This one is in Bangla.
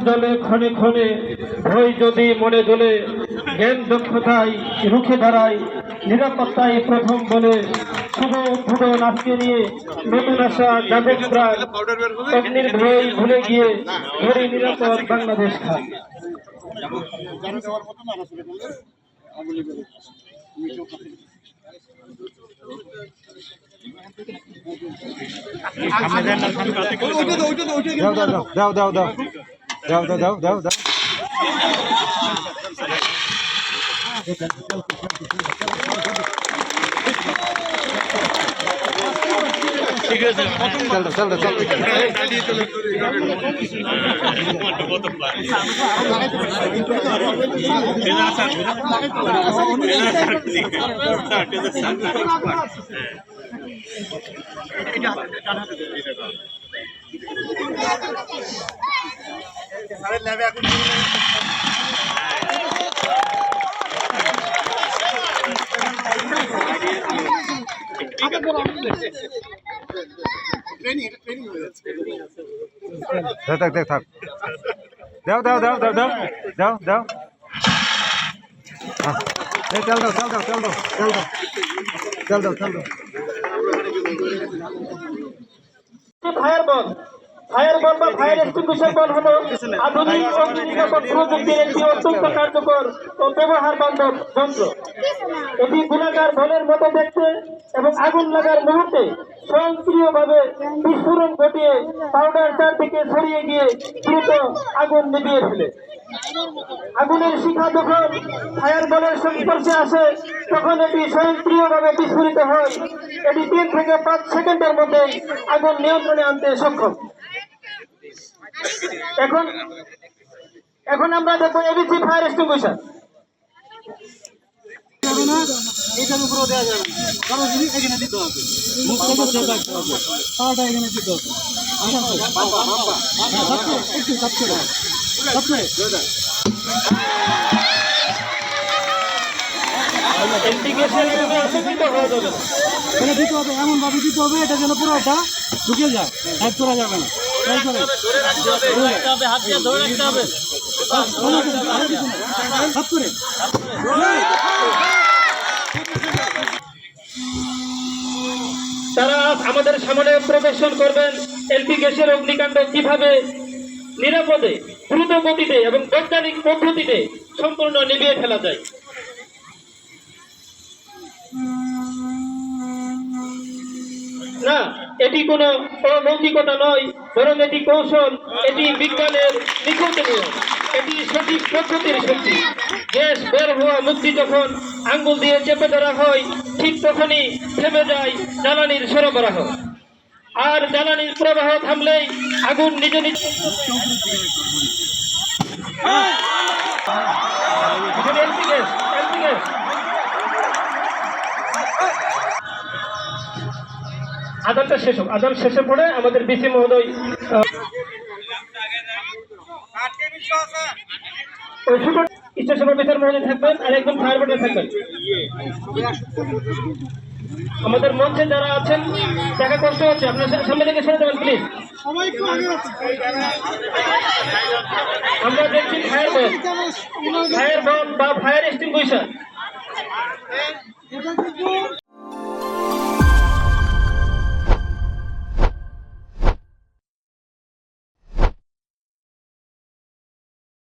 জলে ক্ষণে ক্ষণে ভয় যদি মনে দোলে জ্ঞান দক্ষতায় রুখে দাঁড়ায় নিরাপত্তায় প্রথম বলে শুভ ফুটো নাচকে নিয়ে নতুন আসা যাদব প্রাণ। অগ্নির ভয় ভুলে গিয়ে ধরে নিরাপদ বাংলাদেশ খান। দাও দাও দাও। দাও দাও দাও দাও দাও দাও। চল চল দাও চল দাও। থাক থাক থাক থাক দাও দাও দাও দাও দাও দাও দাও। এই চল দাও চল দাও চল দাও চল দাও চল দাও চল দাও ফায়ার বল ফায়ার বল বা ফায়ার এক্সটিংগুইশার বল হলো আধুনিক অগ্নি নিরাপদ প্রযুক্তির একটি অত্যন্ত কার্যকর ও ব্যবহার বান্ধব যন্ত্র। এটি গুণাকার বলের মতো দেখতে এবং আগুন লাগার মুহূর্তে স্বয়ংক্রিয়ভাবে বিস্ফোরণ ঘটিয়ে পাউডার চারদিকে ছড়িয়ে গিয়ে দ্রুত আগুন নিভিয়ে ফেলে। আগুনের শিখা যখন ফায়ার বলের সংস্পর্শে আসে, তখন এটি স্বয়ংক্রিয়ভাবে বিস্ফোরিত হয়। এটি তিন থেকে পাঁচ সেকেন্ডের মধ্যে আগুন নিয়ন্ত্রণে আনতে সক্ষম। এখন এখন আমরা দেখব এবিসি ফায়ার এক্সটিংগুইশার উপরেও দেওয়া যাবে। না কারণ জিনিস এখানে দিতে হবে। রাখতে এখানে দিতে হবে। একটু দিতে দিতে এটা যেন পুরোটা ঢুকে যায়। হাত করা যাবে না। হাত করে তারা আমাদের সামনে প্রদর্শন করবেন এলপি গ্যাসের অগ্নিকাণ্ড কীভাবে নিরাপদে দ্রুত গতিতে এবং বৈজ্ঞানিক পদ্ধতিতে সম্পূর্ণ নিভিয়ে ফেলা যায়। না এটি কোনো অলৌকিকতা নয়। বরং এটি কৌশল, এটি বিজ্ঞানের নিখুঁত নিয়ম, এটি সঠিক পদ্ধতির শক্তি। গ্যাস বের হওয়া মুক্তি যখন আঙ্গুল দিয়ে চেপে ধরা হয়, ঠিক তখনই থেমে যায় জ্বালানির সরবরাহ। আর জ্বালানির প্রবাহ থামলেই আগুন নিজ নিজ আদানটা শেষ হোক আদান শেষে পড়ে আমাদের বিসি মহোদয় স্টেশন অফিসার মহোদয় থাকবেন আর একজন ফায়ার ব্রিগেড থাকবেন। আমাদের মঞ্চে যারা আছেন দেখা কষ্ট হচ্ছে আপনার সামনে থেকে সরে যাবেন প্লিজ আমরা দেখছি ফায়ার বল। ফায়ার বা ফায়ার এক্সটিংগুইশার। এটা কিন্তু